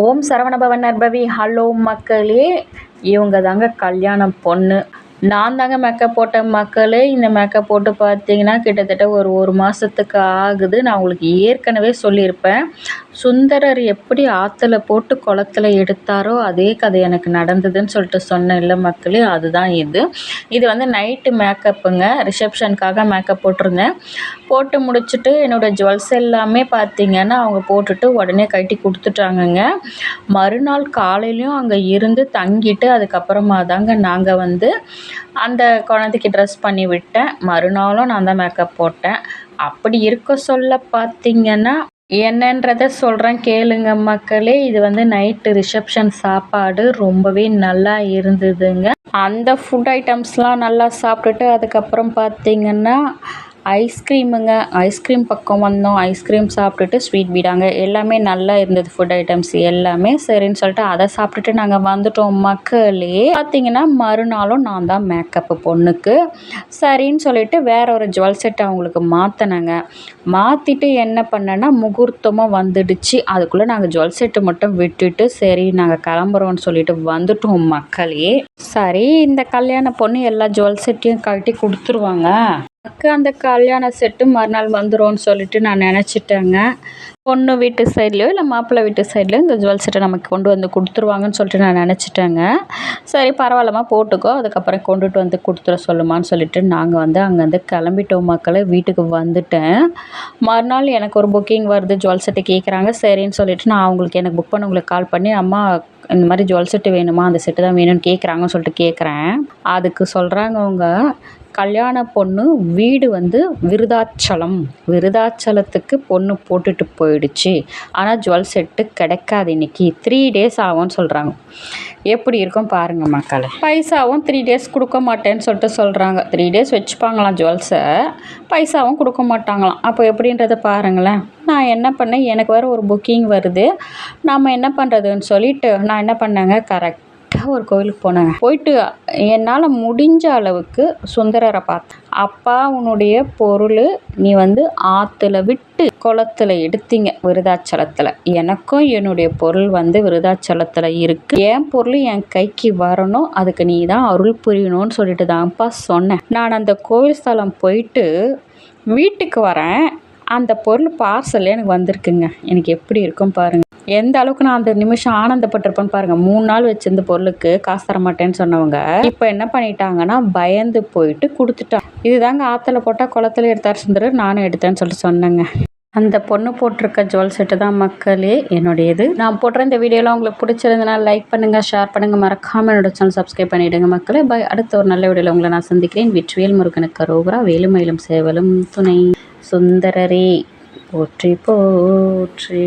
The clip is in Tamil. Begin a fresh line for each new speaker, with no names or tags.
ஓம் சரவணபவன் நர்பவி ஹலோ மக்களே இவங்க தாங்க கல்யாணம் பொண்ணு. நான் தாங்க மேக்கப் போட்ட மக்களே இந்த மேக்கப் போட்டு பார்த்தீங்கன்னா கிட்டத்தட்ட ஒரு ஒரு மாதத்துக்கு ஆகுது. நான் உங்களுக்கு ஏற்கனவே சொல்லியிருப்பேன். சுந்தரர் எப்படி ஆற்றுல போட்டு குளத்துல எடுத்தாரோ அதே கதை எனக்கு நடந்ததுன்னு சொல்லிட்டு சொன்னேன் இல்லை மக்களே அதுதான் இது. இது வந்து நைட்டு மேக்கப்புங்க ரிசப்ஷனுக்காக மேக்கப் போட்டிருந்தேன். போட்டு முடிச்சுட்டு என்னோடய ஜுவல்ஸ் எல்லாமே பார்த்திங்கன்னா அவங்க போட்டுட்டு உடனே கட்டி கொடுத்துட்டாங்கங்க. மறுநாள் காலையிலையும் அங்கே இருந்து தங்கிட்டு அதுக்கப்புறமா தாங்க நாங்கள் வந்து அந்த குழந்தைக்கு ட்ரெஸ் பண்ணி விட்டேன். மறுநாளும் நான் தான் மேக்கப் போட்டேன். அப்படி இருக்க சொல்ல பார்த்திங்கன்னா என்னன்றதை சொல்கிறேன் கேளுங்க மக்களே. இது வந்து நைட்டு ரிசப்ஷன் சாப்பாடு. ரொம்பவே நல்லா இருந்ததுங்க. அந்த ஃபுட் ஐட்டம்ஸ்லாம் நல்லா சாப்பிட்டுட்டு அதுக்கப்புறம் பார்த்திங்கன்னா ஐஸ்கிரீமுங்க ஐஸ்கிரீம் பக்கம் வந்தோம் ஐஸ்கிரீம் சாப்பிட்டுட்டு ஸ்வீட் வீடாங்க. எல்லாமே நல்லா இருந்தது ஃபுட் ஐட்டம்ஸ் எல்லாமே. சரின்னு சொல்லிட்டு அதை சாப்பிட்டுட்டு நாங்கள் வந்துட்டோம். மக்களே பார்த்தீங்கன்னா மறுநாளும் நான் தான் மேக்கப்பு பொண்ணுக்கு. சரின்னு சொல்லிட்டு வேற ஒரு ஜுவல் செட் அவங்களுக்கு மாற்றினேங்க மாற்றிட்டு என்ன பண்ணேன்னா முகூர்த்தமாக வந்துடுச்சு. அதுக்குள்ளே நாங்கள் ஜுவல் செட்டு மட்டும் விட்டுட்டு சரி நாங்கள் கிளம்புறோம்னு சொல்லிட்டு வந்துட்டோம் மக்களே. சரி இந்த கல்யாண பொண்ணு எல்லா ஜுவல் செட்டையும் கழட்டி கொடுத்துருவாங்க. எனக்கு அந்த கல்யாண செட்டு மறுநாள் வந்துரும்னு சொல்லிட்டு நான் நினச்சிட்டேங்க. பொண்ணு வீட்டு சைட்லேயோ இல்லை மாப்பிள்ளை வீட்டு சைட்லேயோ இந்த ஜுவல் செட்டை நமக்கு கொண்டு வந்து கொடுத்துருவாங்கன்னு சொல்லிட்டு நான் நினச்சிட்டேங்க. சரி பரவாயில்லம்மா போட்டுக்கோ. அதுக்கப்புறம் கொண்டுட்டு வந்து கொடுத்துட சொல்லுமான்னு சொல்லிட்டு நாங்கள் வந்து அங்கேருந்து கிளம்பிட்டோம் மக்களை. வீட்டுக்கு வந்துட்டேன். மறுநாள் எனக்கு ஒரு புக்கிங் வருது ஜுவல் செட்டு கேட்குறாங்க சரின்னு சொல்லிட்டு நான் அவங்களுக்கு எனக்கு புக் பண்ணவங்களுக்கு கால் பண்ணி அம்மா இந்த மாதிரி ஜுவல் செட்டு வேணுமா? அந்த செட்டு தான் வேணும்னு கேட்குறாங்கன்னு சொல்லிட்டு கேட்குறேன் அதுக்கு சொல்கிறாங்க அவங்க. கல்யாண பொண்ணு வீடு வந்து விருதாச்சலம். விருதாச்சலத்துக்கு பொண்ணு போட்டுட்டு போயிடுச்சு. ஆனால் ஜுவல் செட்டு கிடைக்காது இன்றைக்கி த்ரீ டேஸ் ஆகும்னு சொல்கிறாங்க எப்படி இருக்கும் பாருங்கள் மக்களை. பைசாவும் த்ரீ டேஸ் கொடுக்க மாட்டேன்னு சொல்லிட்டு சொல்கிறாங்க த்ரீ டேஸ் வச்சுப்பாங்களாம் ஜுவல்ஸை பைசாவும் கொடுக்க மாட்டாங்களாம். அப்போ எப்படின்றத பாருங்களேன். நான் என்ன பண்ணேன்? எனக்கு வேறு ஒரு புக்கிங் வருது. நாம் என்ன பண்ணுறதுன்னு சொல்லிட்டு நான் என்ன பண்ணேங்க? கரெக்ட் கரெக்டாக ஒரு கோவிலுக்கு போனேங்க. போயிட்டு என்னால் முடிஞ்ச அளவுக்கு சுந்தரரை பார்த்தேன். அப்பா உன்னுடைய பொருள் நீ வந்து ஆற்றுல விட்டு குளத்துல எடுத்தீங்க விருதாச்சலத்தில். எனக்கும் என்னுடைய பொருள் வந்து விருதாச்சலத்தில் இருக்குது என் பொருள் என் கைக்கு வரணும். அதுக்கு நீ தான் அருள் புரியணும்னு சொல்லிட்டு தான்ப்பா சொன்னேன். நான் அந்த கோவில் ஸ்தலம் போயிட்டு வீட்டுக்கு வரேன். அந்த பொருள் பார்சல் எனக்கு வந்திருக்குங்க. எனக்கு எப்படி இருக்கும் பாருங்கள் எந்த அளவுக்கு நான் அந்த நிமிஷம் ஆனந்தப்பட்டிருப்பேன்னு பாருங்க. மூணு நாள் வச்சிருந்த பொருளுக்கு காசு தர மாட்டேன்னு சொன்னவங்க இப்போ என்ன பண்ணிட்டாங்கன்னா பயந்து போயிட்டு கொடுத்துட்டான் இதுதாங்க ஆற்றுல போட்டால் குளத்துல எடுத்தார் சுந்தர் நானும் எடுத்தேன்னு சொல்லிட்டு சொன்னேங்க. அந்த பொண்ணு போட்டிருக்க ஜுவல் செட்டு தான் மக்களே என்னுடையது. நான் போடுற இந்த வீடியோலாம் உங்களுக்கு பிடிச்சிருந்தனால லைக் பண்ணுங்கள் ஷேர் பண்ணுங்கள் மறக்காமல் என்னோட சேனல் சப்ஸ்கிரைப் பண்ணிவிடுங்க மக்களே. பாய் அடுத்த ஒரு நல்ல வீடியோவில் உங்களை நான் சந்திக்கிறேன். விற்றுவேல் முருகனுக்கு ரோகரா வேலுமயிலும் சேவலும் துணை. சுந்தரரே போற்றி போற்றி.